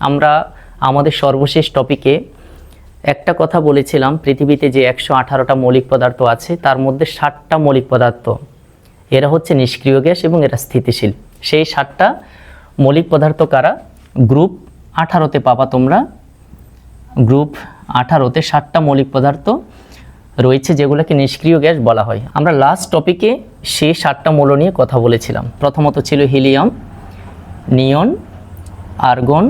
আমরা আমাদের সর্বশেষ টপিকে একটা কথা বলেছিলাম, পৃথিবীতে যে একশো আঠারোটা মৌলিক পদার্থ আছে, তার মধ্যে ষাটটা মৌলিক পদার্থ। এরা হচ্ছে নিষ্ক্রিয় গ্যাস এবং এরা স্থিতিশীল। সেই ষাটটা মৌলিক পদার্থ কারা? গ্রুপ আঠারোতে পাবা তোমরা। গ্রুপ আঠারোতে ষাটটা মৌলিক পদার্থ রয়েছে যেগুলোকে নিষ্ক্রিয় গ্যাস বলা হয়। আমরা লাস্ট টপিকে সেই ষাটটা মৌল নিয়ে কথা বলেছিলাম। প্রথমত ছিল helium, neon, argon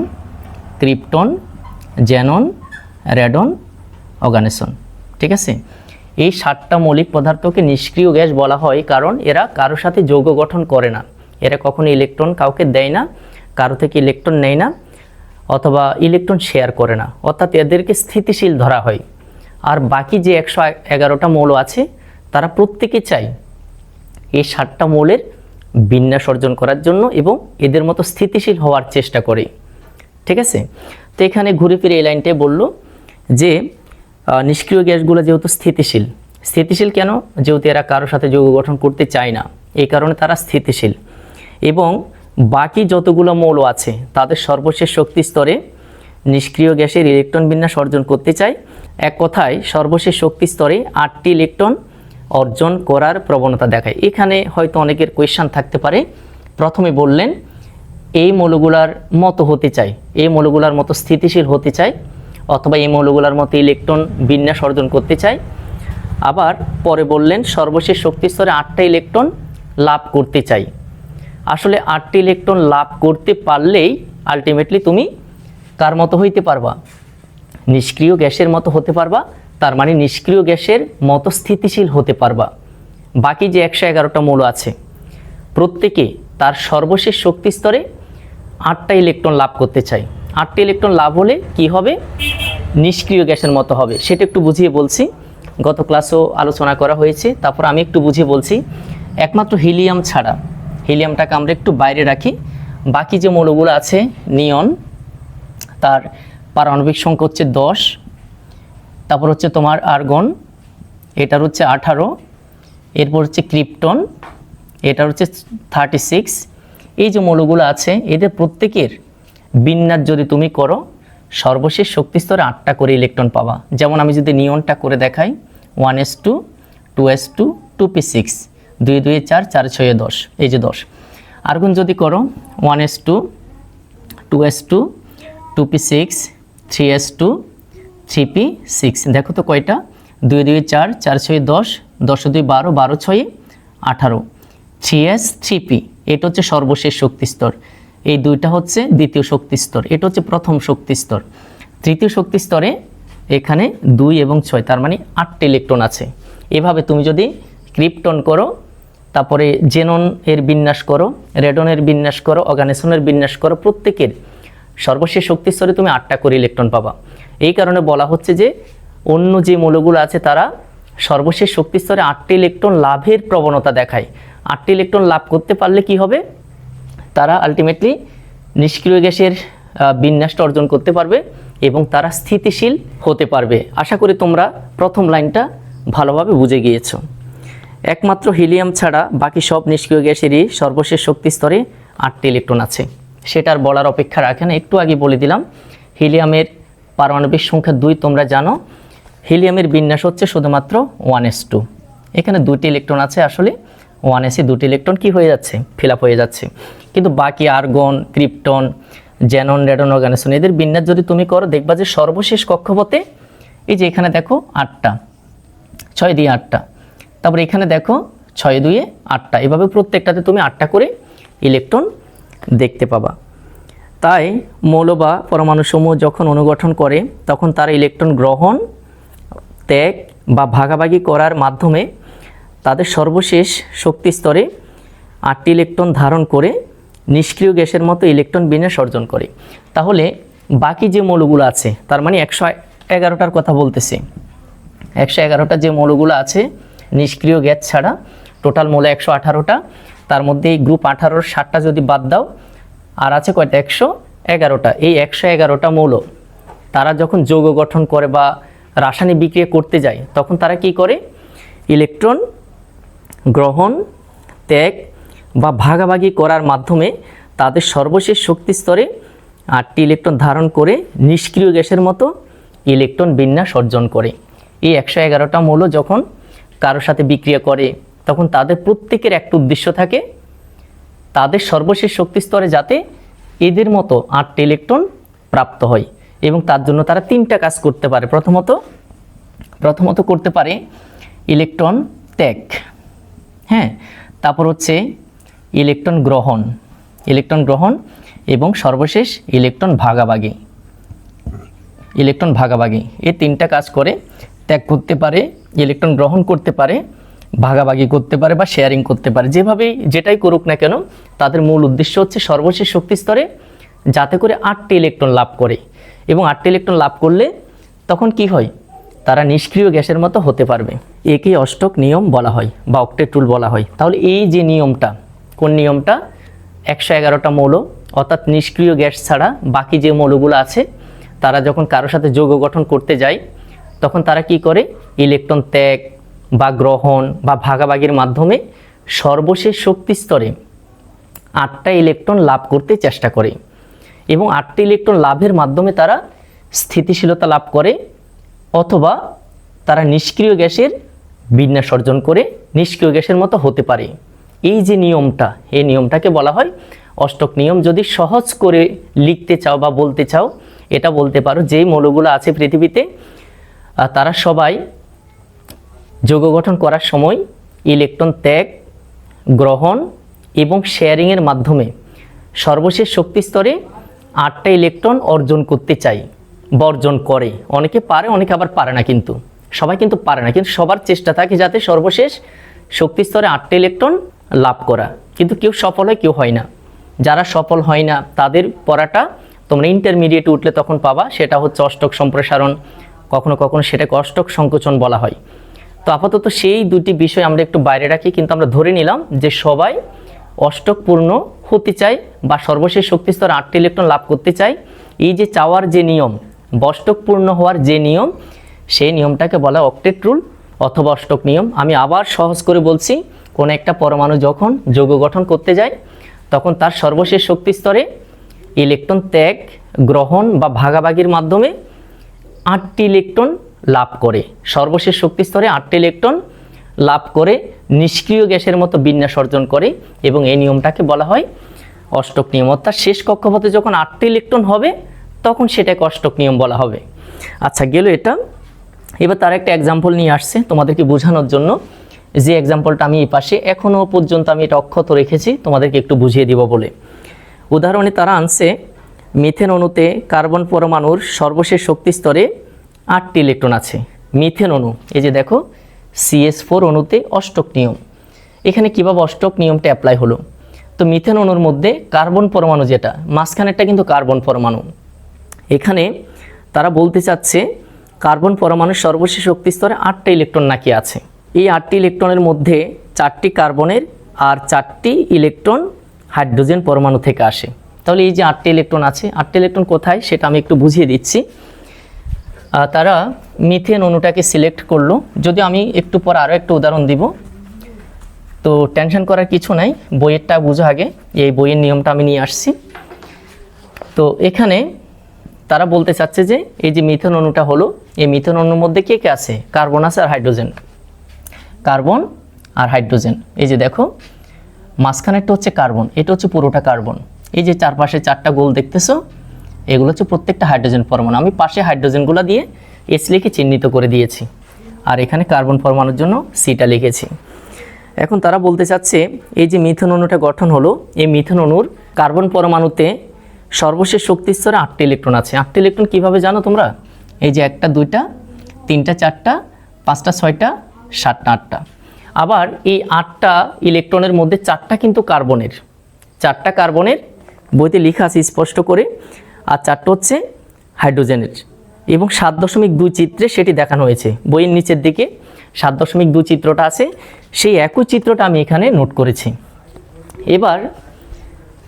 krypton xenon radon oganesson ঠিক আছে? এই সাতটা মৌলিক পদার্থকে নিষ্ক্রিয় গ্যাস বলা হয় কারণ এরা কারোর সাথে যৌগ গঠন করে না। এরা কখনো ইলেকট্রন কাউকে দেয় না, কারও থেকে ইলেকট্রন নেয় না, অথবা ইলেকট্রন শেয়ার করে না। অর্থাৎ এদেরকে স্থিতিশীল ধরা হয়। আর বাকি যে একশো এগারোটা মৌল আছে, তারা প্রত্যেকে চায় এই সাতটা মৌলের বিন্যাস অর্জন করার জন্য এবং এদের মতো স্থিতিশীল হওয়ার চেষ্টা করে। ঠিক আছে? তো এখানে ঘুরে ফিরে এই লাইনটাই বলল যে নিষ্ক্রিয় গ্যাসগুলো যেহেতু স্থিতিশীল স্থিতিশীল কেন? যেহেতু এরা কারোর সাথে যৌগ গঠন করতে চায় না, এই কারণে তারা স্থিতিশীল। এবং বাকি যতগুলো মৌল আছে, তাদের সর্বশেষ শক্তি স্তরে নিষ্ক্রিয় গ্যাসের ইলেকট্রন বিন্যাস অর্জন করতে চায়। এক কথায়, সর্বশেষ শক্তি স্তরে আটটি ইলেকট্রন অর্জন করার প্রবণতা দেখায়। এখানে হয়তো অনেকের কোয়েশ্চান থাকতে পারে। প্রথমে বললেন এই মৌলগুলার মতো হতে চাই, এই মৌলগুলার মতো স্থিতিশীল হতে চাই, অথবা এই মৌলগুলার মতো ইলেকট্রন বিন্যাস অর্জন করতে চাই। আবার পরে বললেন, সর্বশেষ শক্তি স্তরে আটটা ইলেকট্রন লাভ করতে চাই। আসলে আটটি ইলেকট্রন লাভ করতে পারলেই আলটিমেটলি তুমি কার মতো হইতে পারবা? নিষ্ক্রিয় গ্যাসের মতো হতে পারবা, তার মানে নিষ্ক্রিয় গ্যাসের মতো স্থিতিশীল হতে পারবা। বাকি যে একশো এগারোটা মৌল আছে, প্রত্যেকে তার সর্বশেষ শক্তি স্তরে আটটা ইলেকট্রন লাভ করতে চাই। আটটা ইলেকট্রন লাভ হলে কি হবে? নিষ্ক্রিয় গ্যাসের মতো হবে। সেটা একটু বুঝিয়ে বলছি। গত ক্লাসেও আলোচনা করা হয়েছে। তারপর আমি একটু বুঝিয়ে বলছি, একমাত্র হিলিয়াম ছাড়া হিলিয়ামটাকে আমরা একটু বাইরে রাখি। বাকি যে মৌলগুলো আছে নিয়ন তার পারমাণবিক সংখ্যা হচ্ছে দশ। তারপর হচ্ছে তোমার আর্গন এটার হচ্ছে আঠারো। এরপর হচ্ছে ক্রিপ্টন এটার হচ্ছে থার্টি সিক্স এই যে মৌলগুলো আছে, এদের প্রত্যেকের বিন্যাস যদি তুমি করো, সর্বশেষ শক্তি স্তরে আটটা করে ইলেকট্রন পাবা। যেমন আমি যদি নিয়নটা করে দেখাই one S two two S two two P six দুই দুই চার চার ছয়ে দশ, এই যে দশ। আর্গন যদি করো one S two two S two two P six three S two three P six দেখো তো কয়টা? দুই দুই চার চার ছয় দশ দশ দুই বারো বারো ছয় আঠারো থ্রি এস থ্রি পি এটা হচ্ছে সর্বশেষ শক্তি স্তর। এই দুইটা হচ্ছে দ্বিতীয় শক্তি স্তর। এটা হচ্ছে প্রথম শক্তি স্তর। তৃতীয় শক্তি স্তরে এখানে দুই এবং ছয়, তার মানে আটটি ইলেকট্রন আছে। এভাবে তুমি যদি ক্রিপ্টন করো, তারপরে জেনন এর বিন্যাস করো রেডনের বিন্যাস করো অর্গানেশনের বিন্যাস করো, প্রত্যেকের সর্বশেষ শক্তি স্তরে তুমি আটটা করে ইলেকট্রন পাবা। এই কারণে বলা হচ্ছে যে অন্য যে মৌলগুলো আছে তারা সর্বশেষ শক্তি স্তরে আটটি ইলেকট্রন লাভের প্রবণতা দেখায়। আটটি ইলেকট্রন লাভ করতে পারলে কি হবে? তারা আলটিমেটলি নিষ্ক্রিয় গ্যাসের বিন্যাসটা অর্জন করতে পারবে এবং তারা স্থিতিশীল হতে পারবে। আশা করি তোমরা প্রথম লাইনটা ভালোভাবে বুঝে গিয়েছো। একমাত্র হিলিয়াম ছাড়া বাকি সব নিষ্ক্রিয় গ্যাসেরই সর্বশেষ শক্তি স্তরে আটটি ইলেকট্রন আছে। সেটার বলার অপেক্ষা রাখে না। একটু আগে বলে দিলাম, হিলিয়ামের পারমাণবিক সংখ্যা দুই তোমরা জানো। হিলিয়ামের বিন্যাস হচ্ছে শুধুমাত্র ওয়ান এস টু। এখানে দুটি ইলেকট্রন আছে, আসলে ওয়ান এসে দুটি ইলেকট্রন কি হয়ে যাচ্ছে? ফিল হয়ে যাচ্ছে। কিন্তু বাকি argon, krypton xenon radon oganesson এদের বিন্যাস যদি তুমি করো, দেখবা যে সর্বশেষ কক্ষপথে এই যে এখানে দেখো আটটা, ছয় দিয়ে আটটা, তারপর এখানে দেখো ছয় দুয়ে আটটা, এভাবে প্রত্যেকটাতে তুমি আটটা করে ইলেকট্রন দেখতে পাবা। তাই মৌল বা পরমাণুসমূহ যখন অনুগঠন করে, তখন তারা ইলেকট্রন গ্রহণ ত্যাগ বা ভাগাভাগি করার মাধ্যমে তাদের সর্বশেষ শক্তি স্তরে আটটি ইলেকট্রন ধারণ করে নিষ্ক্রিয় গ্যাসের মতো ইলেকট্রন বিন্যাস অর্জন করে। তাহলে বাকি যে মৌলগুলো আছে, তার মানে একশো এগারোটার কথা বলতেছে, একশো এগারোটা যে মৌলগুলো আছে, নিষ্ক্রিয় গ্যাস ছাড়া টোটাল মৌল একশো আঠারোটা, তার মধ্যে এই গ্রুপ আঠারোর ষাটটা যদি বাদ দাও, আর আছে কয়টা? একশো এগারোটা। এই একশো এগারোটা মৌল তারা যখন যৌগ গঠন করে বা রাসায়নিক বিক্রিয়া করতে যায়, তখন তারা কি করে? ইলেকট্রন গ্রহণ, ত্যাগ বা ভাগাভাগি করার মাধ্যমে তাদের সর্বশেষ শক্তি স্তরে আটটি ইলেকট্রন ধারণ করে নিষ্ক্রিয় গ্যাসের মতো ইলেকট্রন বিন্যাস অর্জন করে। এই একশো এগারোটা মৌল যখন কারোর সাথে বিক্রিয়া করে, তখন তাদের প্রত্যেকের একটা উদ্দেশ্য থাকে, তাদের সর্বশেষ শক্তি স্তরে যাতে এদের মতো আটটি ইলেকট্রন প্রাপ্ত হয়। এবং তার জন্য তারা তিনটা কাজ করতে পারে। প্রথমত প্রথমত করতে পারে ইলেকট্রন ত্যাগ। হ্যাঁ তারপর হচ্ছে ইলেকট্রন গ্রহণ। ইলেকট্রন গ্রহণ এবং সর্বশেষ ইলেকট্রন ভাগাভাগি। ইলেকট্রন ভাগাভাগি। এই তিনটা কাজ করে ত্যাগ করতে পারে, ইলেকট্রন গ্রহণ করতে পারে, ভাগাভাগি করতে পারে বা শেয়ারিং করতে পারে। যেভাবে যেটাই করুক না কেন, তাদের মূল উদ্দেশ্য হচ্ছে সর্বশেষ শক্তি স্তরে যাতে করে আটটি ইলেকট্রন লাভ করে। এবং আটটি ইলেকট্রন লাভ করলে তখন কি হয়? তারা নিষ্ক্রিয় গ্যাসের মতো হতে পারবে। একে অষ্টক নিয়ম বলা হয় বা অক্টেট রুল বলা হয়। তাহলে এই যে নিয়মটা, কোন নিয়মটা? একশো এগারোটা মৌল, অর্থাৎ নিষ্ক্রিয় গ্যাস ছাড়া বাকি যে মৌলগুলো আছে, তারা যখন কারোর সাথে যৌগ গঠন করতে যায়, তখন তারা কি করে? ইলেকট্রন ত্যাগ বা গ্রহণ বা ভাগাভাগির মাধ্যমে সর্বশেষ শক্তি স্তরে আটটা ইলেকট্রন লাভ করতে চেষ্টা করে। এবং আটটি ইলেকট্রন লাভের মাধ্যমে তারা স্থিতিশীলতা লাভ করে অথবা তারা নিষ্ক্রিয় গ্যাসের বিন্যাস অর্জন করে নিষ্ক্রিয় গ্যাসের মতো হতে পারে। এই যে নিয়মটা, এই নিয়মটাকে বলা হয় অষ্টক নিয়ম। যদি সহজ করে লিখতে চাও বা বলতে চাও, এটা বলতে পারো যেই মৌলগুলো আছে পৃথিবীতে তারা সবাই যৌগ গঠন করার সময় ইলেকট্রন ত্যাগ, গ্রহণ এবং শেয়ারিংয়ের মাধ্যমে সর্বশেষ শক্তি স্তরে আটটা ইলেকট্রন অর্জন করতে চাই, বর্জন করে। অনেকে পারে, অনেকে আবার পারে না কিন্তু। সবাই কিন্তু পারে না, কিন্তু সবার চেষ্টা থাকে যাতে সর্বশেষ শক্তি স্তরে আটটা ইলেকট্রন লাভ করা। কিন্তু কেউ সফল হয়, কেউ হয় না। যারা সফল হয় না, তাদের পড়াটা তোমরা ইন্টারমিডিয়েট উঠলে তখন পাবা, সেটা হচ্ছে অষ্টক সম্প্রসারণ। কখনো কখনো সেটাকে অষ্টক সংকোচন বলা হয়। তো আপাতত সেই দুটি বিষয় আমরা একটু বাইরে রাখি, কিন্তু আমরা ধরে নিলাম যে সবাই অষ্টকপূর্ণ হতে চায় বা সর্বশেষ শক্তিস্তর আটটি ইলেকট্রন লাভ করতে চায় এই যে চাওয়ার যে নিয়ম বষ্টকপূর্ণ হওয়ার যে নিয়ম সেই নিয়মটাকে বলা অক্টেট রুল অথবা অষ্টক নিয়ম। আমি আবার সহজ করে বলছি, কোন একটা পরমাণু যখন যৌগ গঠন করতে যায়, তখন তার সর্বশেষ শক্তি স্তরে ইলেকট্রন ত্যাগ, গ্রহণ বা ভাগাভাগির মাধ্যমে আটটি ইলেকট্রন লাভ করে। সর্বশেষ শক্তি স্তরে আটটি ইলেকট্রন লাভ করে নিষ্ক্রিয় গ্যাসের মতো বিন্যাস অর্জন করে এবং এই নিয়মটাকে বলা হয় অষ্টক নিয়ম। অর্থাৎ শেষ কক্ষপথে যখন আটটি ইলেকট্রন হবে, তখন সেটাকে অষ্টক নিয়ম বলা হবে। আচ্ছা গেল এটা। এবার তার একটা এক্সাম্পল নিয়ে আসছে তোমাদেরকে বোঝানোর জন্য। যে এক্সাম্পলটা আমি এই পাশে এখনও পর্যন্ত আমি এটা অক্ষত রেখেছি, তোমাদেরকে একটু বুঝিয়ে দিব বলে। উদাহরণে তারা আনছে, মিথেন অণুতে কার্বন পরমাণুর সর্বশেষ শক্তি স্তরে আটটি ইলেকট্রন আছে। মিথেন অণু, এই যে দেখো সিএস ফোর অণুতে অষ্টক নিয়ম। এখানে কীভাবে অষ্টক নিয়মটা অ্যাপ্লাই হলো? তো মিথেন অণুর মধ্যে কার্বন পরমাণু যেটা, মাঝখানেরটা কিন্তু কার্বন পরমাণু। এখানে তারা বলতে চাচ্ছে কার্বন পরমাণুর সর্বশেষ শক্তি স্তরে আটটা ইলেকট্রন নাকি আছে। এই আটটি ইলেকট্রনের মধ্যে চারটি কার্বনের আর চারটি ইলেকট্রন হাইড্রোজেন পরমাণু থেকে আসে। তাহলে এই যে আটটি ইলেকট্রন আছে, আটটি ইলেকট্রন কোথায় সেটা আমি একটু বুঝিয়ে দিচ্ছি। তারা মিথেন অণুটাকে সিলেক্ট করল। যদি আমি একটু পর আরও একটা উদাহরণ দিব। তো টেনশন করার কিছু নাই, বইয়েরটা বুঝো আগে, এই বইয়ের নিয়মটা আমি নিয়ে আসছি। তো এখানে তারা বলতে চাচ্ছে যে, এই যে মিথেন অণুটা হলো, এই মিথেন অণুর মধ্যে কে কে আছে? কার্বন আছে আর হাইড্রোজেন। কার্বন আর হাইড্রোজেন। এই যে দেখো মাঝখানেরটা হচ্ছে কার্বন, এটা হচ্ছে পুরোটা কার্বন। এই যে চারপাশে চারটা গোল দেখতেছো, এগুলো হচ্ছে প্রত্যেকটা হাইড্রোজেন পরমাণু। আমি পাশে হাইড্রোজেনগুলো দিয়ে এস লিখে চিহ্নিত করে দিয়েছি। আর এখানে কার্বন পরমাণুর জন্য সিটা লিখেছি। এখন তারা বলতে চাচ্ছে, এই যে মিথেন অণুটা গঠন হলো, এই মিথেন অণুর কার্বন পরমাণুতে সর্বশেষ শক্তি স্তরে আটটি ইলেকট্রন আছে। আটটি ইলেকট্রন কীভাবে জানো তোমরা? এই যে একটা, দুইটা, তিনটা, চারটা, পাঁচটা, ছয়টা, সাতটা, আটটা। আবার এই আটটা ইলেকট্রনের মধ্যে চারটা কিন্তু কার্বনের। চারটা কার্বনের বইতে লেখা আছে স্পষ্ট করে, আর চারটা হচ্ছে হাইড্রোজেনের। এবং সাত দশমিক দুই চিত্রে সেটি দেখানো হয়েছে। বইয়ের নিচের দিকে সাত দশমিক দুই চিত্রটা আছে, সেই একই চিত্রটা আমি এখানে নোট করেছি। এবার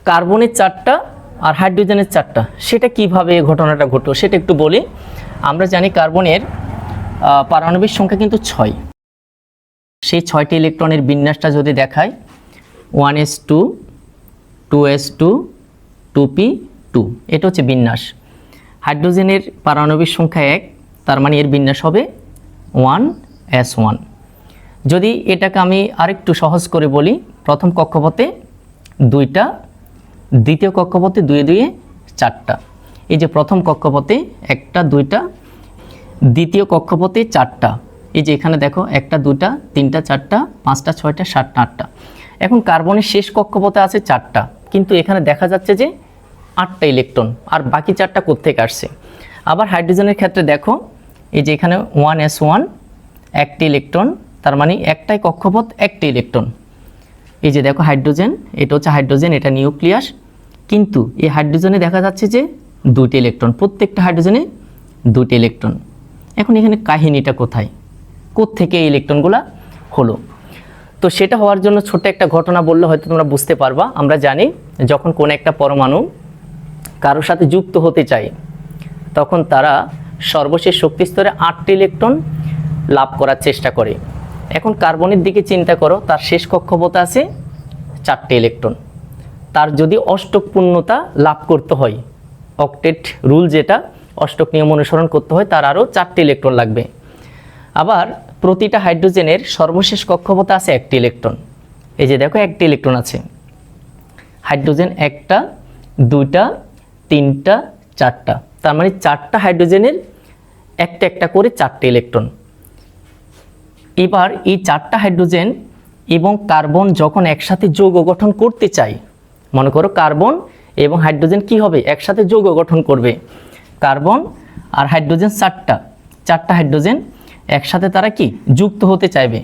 কার্বনের চারটা আর হাইড্রোজেনের চারটা, সেটা কীভাবে ঘটনাটা ঘটলো সেটা একটু বলি। আমরা জানি কার্বনের পারমাণবিক সংখ্যা কিন্তু ছয়। সেই ছয়টি ইলেকট্রনের বিন্যাসটা যদি দেখায় one S two two S two two P two, এটা হচ্ছে বিন্যাস। হাইড্রোজেনের পারমাণবিক সংখ্যা এক, তার মানে এর বিন্যাস হবে ওয়ান এস ওয়ান। যদি এটাকে আমি আরেকটু সহজ করে বলি, প্রথম কক্ষপথে দুইটা, দ্বিতীয় কক্ষপথে দুয়ে দুয়ে চারটা। এই যে প্রথম কক্ষপথে একটা, দুইটা, দ্বিতীয় কক্ষপথে চারটা। এই যে এখানে দেখো, একটা দুটা তিনটা, চারটা, পাঁচটা, ছয়টা, সাতটা, আটটা। এখন কার্বনের শেষ কক্ষপথে আছে চারটা, কিন্তু এখানে দেখা যাচ্ছে যে আটটা ইলেকট্রন আর বাকি চারটা কোত্থেকে আসছে? আবার হাইড্রোজেনের ক্ষেত্রে দেখো, এই যে এখানে ওয়ান এস ওয়ান একটি ইলেকট্রন তার মানে একটাই কক্ষপথ, একটি ইলেকট্রন এই যে দেখো হাইড্রোজেন এটা হচ্ছে হাইড্রোজেন এটা নিউক্লিয়াস কিন্তু এই হাইড্রোজেনে দেখা যাচ্ছে যে দুটি ইলেকট্রন প্রত্যেকটা হাইড্রোজেনে দুটি ইলেকট্রন এখন এখানে কাহিনীটা কোথায়? কোত্থেকে এই ইলেকট্রনগুলো হলো? তো সেটা হওয়ার জন্য ছোট্ট একটা ঘটনা বললে হয়তো তোমরা বুঝতে পারবা। আমরা জানি যখন কোন একটা পরমাণু কারোর সাথে যুক্ত হতে চায় তখন তারা সর্বশেষ শক্তি স্তরে আটটি ইলেকট্রন লাভ করার চেষ্টা করে। এখন কার্বনের দিকে চিন্তা করো, তার শেষ কক্ষপথে আছে চারটি ইলেকট্রন। তার যদি অষ্টক পূর্ণতা লাভ করতে হয়, অক্টেট রুল যেটা, অষ্টক নিয়ম অনুসরণ করতে হয়, তার আরও চারটি ইলেকট্রন লাগবে। আবার প্রতিটা হাইড্রোজেনের সর্বশেষ কক্ষপথে আছে একটি ইলেকট্রন। এই যে দেখো, একটি ইলেকট্রন আছে। হাইড্রোজেন একটা, দুইটা তিনটা, চারটা। তার মানে চারটা হাইড্রোজেনের একটা একটা করে চারটে ইলেকট্রন। এবার এই চারটা হাইড্রোজেন এবং কার্বন যখন একসাথে যৌগ গঠন করতে চায় মনে করো কার্বন এবং হাইড্রোজেন কি হবে? একসাথে যৌগ গঠন করবে। কার্বন আর হাইড্রোজেন চারটা। চারটা হাইড্রোজেন একসাথে তারা কি? যুক্ত হতে চাইবে।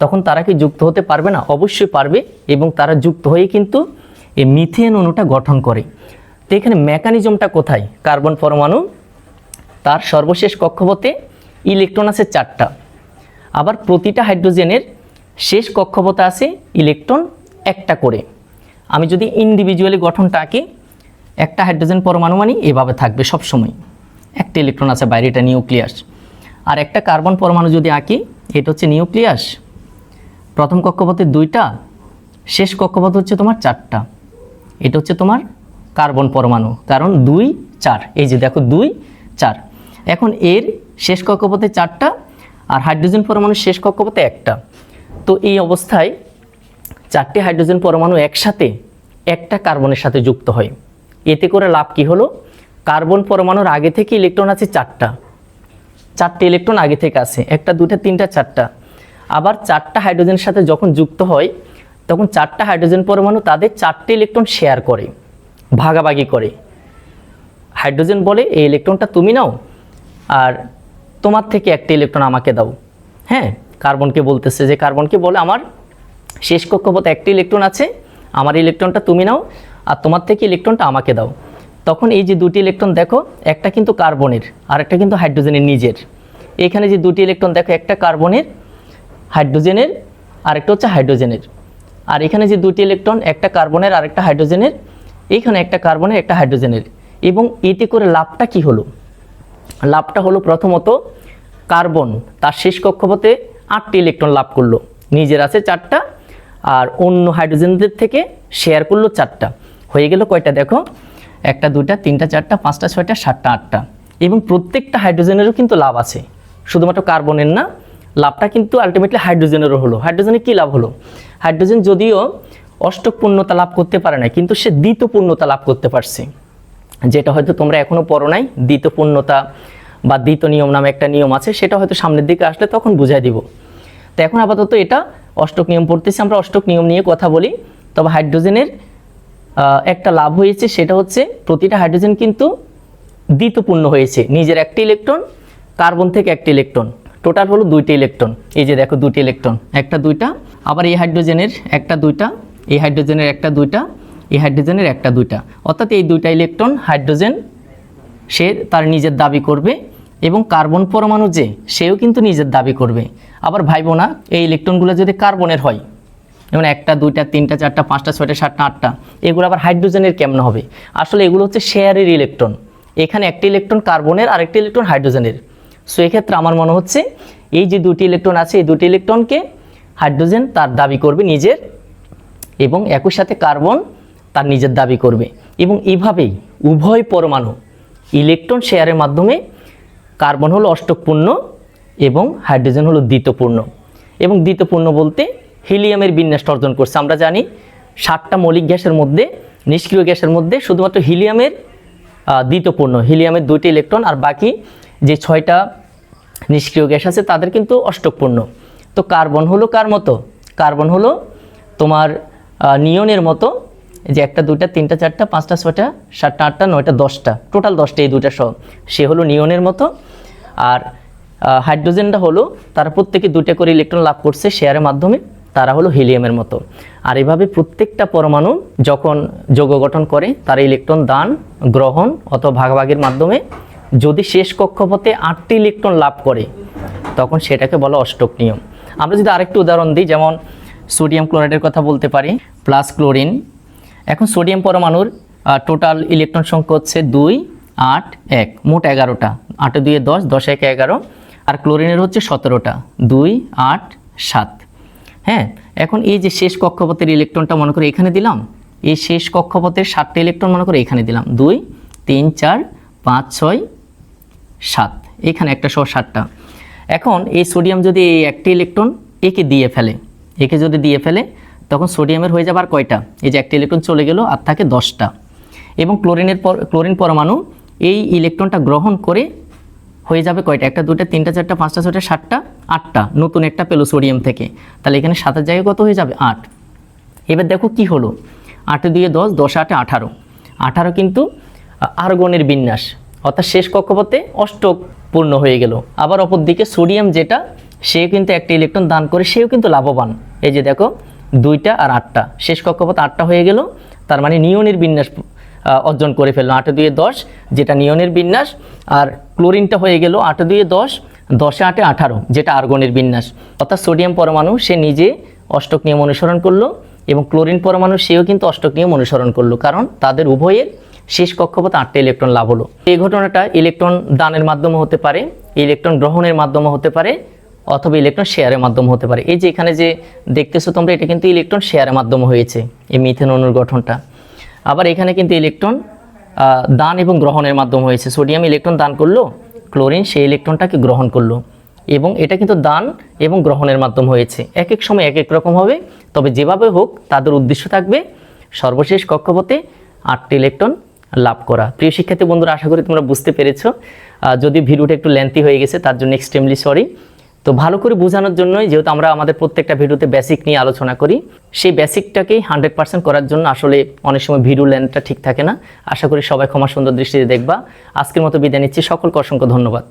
তখন তারা কি যুক্ত হতে পারবে না? অবশ্যই পারবে এবং তারা যুক্ত হয়ে কিন্তু এই মিথেন অণুটা গঠন করে। তো এখানে মেকানিজমটা কোথায়? কার্বন পরমাণু, তার সর্বশেষ কক্ষপথে ইলেকট্রন আছে চারটা। আবার প্রতিটা হাইড্রোজেনের শেষ কক্ষপথে আছে ইলেকট্রন একটা করে। আমি যদি ইন্ডিভিজুয়ালি গঠনটা আঁকি, একটা হাইড্রোজেন পরমাণু মানে এভাবে থাকবে সব সময় একটা ইলেকট্রন আছে, বাইরে এটা নিউক্লিয়াস। আর একটা কার্বন পরমাণু যদি আঁকি, এটা হচ্ছে নিউক্লিয়াস। প্রথম কক্ষপথে দুইটা, শেষ কক্ষপথ হচ্ছে তোমার চারটা। এটা হচ্ছে তোমার কার্বন পরমাণু, কারণ দুই চার, এই যে দেখো দুই চার। এখন এর শেষ কক্ষপথে চারটা আর হাইড্রোজেন পরমাণুর শেষ কক্ষপথে একটা। তো এই অবস্থায় চারটি হাইড্রোজেন পরমাণু একসাথে একটা কার্বনের সাথে যুক্ত হয়। এতে করে লাভ কি হলো? কার্বন পরমাণুর আগে থেকে ইলেকট্রন আছে চারটা। চারটে ইলেকট্রন আগে থেকে আছে, একটা দুটা তিনটা, চারটা। আবার চারটা হাইড্রোজেনের সাথে যখন যুক্ত হয়, তখন চারটা হাইড্রোজেন পরমাণু তাদের চারটে ইলেকট্রন শেয়ার করে। ভাগাভাগি করে। হাইড্রোজেন বলে এই ইলেকট্রনটা তুমি নাও, আর তোমার থেকে একটা ইলেকট্রন আমাকে দাও। হ্যাঁ কার্বনকে বলতেছে যে কার্বনকে বলে আমার শেষ কক্ষপথ একটি ইলেকট্রন আছে, আমার ইলেকট্রনটা তুমি নাও, আর তোমার থেকে ইলেকট্রনটা আমাকে দাও। তখন এই যে দুটি ইলেকট্রন দেখো, একটা কিন্তু কার্বনের, আর একটা কিন্তু হাইড্রোজেনের নিজের। এখানে যে দুটি ইলেকট্রন দেখো, একটা কার্বনের, হাইড্রোজেনের, আরেকটা হচ্ছে হাইড্রোজেনের। আর এখানে যে দুটি ইলেকট্রন, একটা কার্বনের, আরেকটা হাইড্রোজেনের এইখানে একটা কার্বনের একটা হাইড্রোজেনের। এবং এতে করে লাভটা কি হলো? লাভটা হলো প্রথমত কার্বন, তার শেষ কক্ষপথে আটটি ইলেকট্রন লাভ করল। নিজের আছে চারটা, আর অন্য হাইড্রোজেনদের থেকে শেয়ার করল চারটা। হয়ে গেল কয়টা দেখো? একটা দুটা তিনটা, চারটা, পাঁচটা, ছয়টা, সাতটা, আটটা। এবং প্রত্যেকটা হাইড্রোজেনেরও কিন্তু লাভ আছে। শুধুমাত্র কার্বনের না, লাভটা কিন্তু আলটিমেটলি হাইড্রোজেনেরও হলো। হাইড্রোজেনের কী লাভ হলো? হাইড্রোজেন যদিও অষ্টক পূর্ণতা লাভ করতে পারে না কিন্তু সে দ্বিত পূর্ণতা লাভ করতে পারছে। যেটা হয়তো তোমরা এখনও পড়ো নাই দ্বিত পূর্ণতা বা দ্বিত নিয়ম নামে একটা নিয়ম আছে, সেটা হয়তো সামনের দিকে আসলে তখন বুঝাই দিব। তো এখন আপাতত এটা অষ্টক নিয়ম পড়তেছি, আমরা অষ্টক নিয়ম নিয়ে কথা বলি। তবে হাইড্রোজেনের একটা লাভ হয়েছে, সেটা হচ্ছে প্রতিটা হাইড্রোজেন কিন্তু দ্বিতপূর্ণ হয়েছে। নিজের একটি ইলেকট্রন, কার্বন থেকে একটি ইলেকট্রন, টোটাল হলো দুইটি ইলেকট্রন। এই যে দেখো দুটি ইলেকট্রন, একটা দুইটা, আবার এই হাইড্রোজেনের একটা দুইটা এই হাইড্রোজেনের একটা দুইটা, এই হাইড্রোজেনের একটা দুইটা। অর্থাৎ এই দুইটা ইলেকট্রন হাইড্রোজেন, সে তার নিজের দাবি করবে এবং কার্বন পরমাণু যে, সেও কিন্তু নিজের দাবি করবে। আবার ভাইবো না, এই ইলেকট্রনগুলো যদি কার্বনের হয়, যেমন একটা, দুইটা, তিনটা, চারটা, পাঁচটা, ছয়টা, সাতটা, আটটা, এগুলো আবার হাইড্রোজেনের কেমন হবে? আসলে এগুলো হচ্ছে শেয়ারের ইলেকট্রন। এখানে একটি ইলেকট্রন কার্বনের আর একটি ইলেকট্রন হাইড্রোজেনের। সো এক্ষেত্রে আমার মনে হচ্ছে, এই যে দুটি ইলেকট্রন আছে, এই দুটি ইলেকট্রনকে হাইড্রোজেন তার দাবি করবে নিজের এবং একই সাথে কার্বন তার নিজের দাবি করবে। এবং এভাবেই উভয় পরমাণু ইলেকট্রন শেয়ারের মাধ্যমে কার্বন হলো অষ্টকপূর্ণ এবং হাইড্রোজেন হলো দ্বিতপূর্ণ। এবং দ্বিতপূর্ণ বলতে হিলিয়ামের বিন্যাস অর্জন করছে। আমরা জানি সাতটা মৌলিক গ্যাসের মধ্যে, নিষ্ক্রিয় গ্যাসের মধ্যে শুধুমাত্র হিলিয়ামের দ্বিতপূর্ণ। হিলিয়ামের দুইটি ইলেকট্রন আর বাকি যে ছয়টা নিষ্ক্রিয় গ্যাস আছে তাদের কিন্তু অষ্টকপূর্ণ। তো কার্বন হলো কার মতো? কার্বন হলো তোমার নিয়নের মতো যে একটা, দুইটা, তিনটা, চারটা, পাঁচটা, ছয়টা, সাতটা, আটটা, নয়টা, দশটা, টোটাল দশটা এই দুইটা সহ। সে হলো নিয়নের মতো। আর হাইড্রোজেনটা হলো তারা প্রত্যেকে দুইটা করে ইলেকট্রন লাভ করছে শেয়ারের মাধ্যমে, তারা হলো হিলিয়ামের মতো। আর এভাবে প্রত্যেকটা পরমাণু যখন যৌগ গঠন করে, তারা ইলেকট্রন দান, গ্রহণ অথবা ভাগাভাগির মাধ্যমে যদি শেষ কক্ষপথে আটটি ইলেকট্রন লাভ করে, তখন সেটাকে বলা অষ্টক নিয়ম আমরা যদি আরেকটু উদাহরণ দিই, যেমন সোডিয়াম ক্লোরাইডের কথা বলতে পারি, প্লাস ক্লোরিন। এখন সোডিয়াম পরমাণুর টোটাল ইলেকট্রন সংখ্যা হচ্ছে দুই, আট, এক, মোট এগারোটা। আটে দুয়ে দশ দশ এক এগারো। আর ক্লোরিনের হচ্ছে সতেরোটা। দুই, আট, সাত। হ্যাঁ এখন এই যে শেষ কক্ষপথের ইলেকট্রনটা মনে করে এখানে দিলাম, এই শেষ কক্ষপথের সাতটা ইলেকট্রন মনে করে এখানে দিলাম। দুই, তিন, চার, পাঁচ, ছয়, সাত। এখানে একটা সহ সাতটা। এখন এই সোডিয়াম যদি এই একটি ইলেকট্রন একে দিয়ে ফেলে একে যদি দিয়ে ফেলে, তখন সোডিয়ামের হয়ে যাবার কয়টা? এই যে একটা ইলেকট্রন চলে গেল আর থাকে দশটা। এবং ক্লোরিনের পর, ক্লোরিন পরমাণু এই ইলেকট্রনটা গ্রহণ করে হয়ে যাবে কয়টা? একটা দুটা তিনটা, চারটা, পাঁচটা, ছয়টা, সাতটা, আটটা। নতুন একটা পেল সোডিয়াম থেকে। তাহলে এখানে সাতের জায়গায় কত হয়ে যাবে? আট। এবার দেখো কি হলো। আটে দুয়ে দশ দশ আটে আঠারো। আঠারো কিন্তু আর্গনের বিন্যাস। অর্থাৎ শেষ কক্ষপথে অষ্টক পূর্ণ হয়ে গেল। আবার অপরদিকে সোডিয়াম যেটা সে কিন্তু একটা ইলেকট্রন দান করে, সেও কিন্তু লাভবান। এই যে দেখো, দুইটা আর আটটা। শেষ কক্ষপথ আটটা হয়ে গেল, তার মানে নিয়নের বিন্যাস অর্জন করে ফেলল। আটে দুয়ে দশ, যেটা নিয়নের বিন্যাস, আর ক্লোরিনটা হয়ে গেল আটে দুয়ে দশ, দশে আটে আঠারো, যেটা আর্গনের বিন্যাস। অর্থাৎ সোডিয়াম পরমাণু, সে নিজে অষ্টক নিয়ম অনুসরণ করল, এবং ক্লোরিন পরমাণু, সেও কিন্তু অষ্টক নিয়ম অনুসরণ করল, কারণ তাদের উভয়ের শেষ কক্ষপথ আটটা ইলেকট্রন লাভ হলো। এই ঘটনাটা ইলেকট্রন দানের মাধ্যমে হতে পারে, ইলেকট্রন গ্রহণের মাধ্যমে হতে পারে অথবা ইলেকট্রন শেয়ারের মাধ্যমে হতে পারে। এই যে এখানে যে দেখতেছো তোমরা, এটা কিন্তু ইলেকট্রন শেয়ারের মাধ্যমে হয়েছে, এই মিথেন অণুর গঠনটা। আবার এখানে কিন্তু ইলেকট্রন দান এবং গ্রহণের মাধ্যমে হয়েছে। সোডিয়াম ইলেকট্রন দান করল ক্লোরিন সেই ইলেকট্রনটাকে গ্রহণ করল। এবং এটা কিন্তু দান এবং গ্রহণের মাধ্যম হয়েছে। এক এক সময় এক এক রকম হবে, তবে যেভাবে হোক তাদের উদ্দেশ্য থাকবে সর্বশেষ কক্ষপথে আটটি ইলেকট্রন লাভ করা। প্রিয় শিক্ষার্থী বন্ধুরা, আশা করি তোমরা বুঝতে পেরেছ। যদি ভিডিওটা একটু লেন্থি হয়ে গেছে, তার জন্য এক্সট্রিমলি সরি তো ভালো করে বোঝানোর জন্যই যেহেতু আমরা আমাদের প্রত্যেকটা ভিডিওতে বেসিক নিয়ে আলোচনা করি, সেই বেসিকটাকেই হান্ড্রেড পার্সেন্ট করার জন্য আসলে অনেক সময় ভিডিও লেন্থটা ঠিক থাকে না। আশা করি সবাই ক্ষমা সুন্দর দৃষ্টিতে দেখবা। আজকের মতো বিদায় নিচ্ছি। সকলকে অসংখ্য ধন্যবাদ।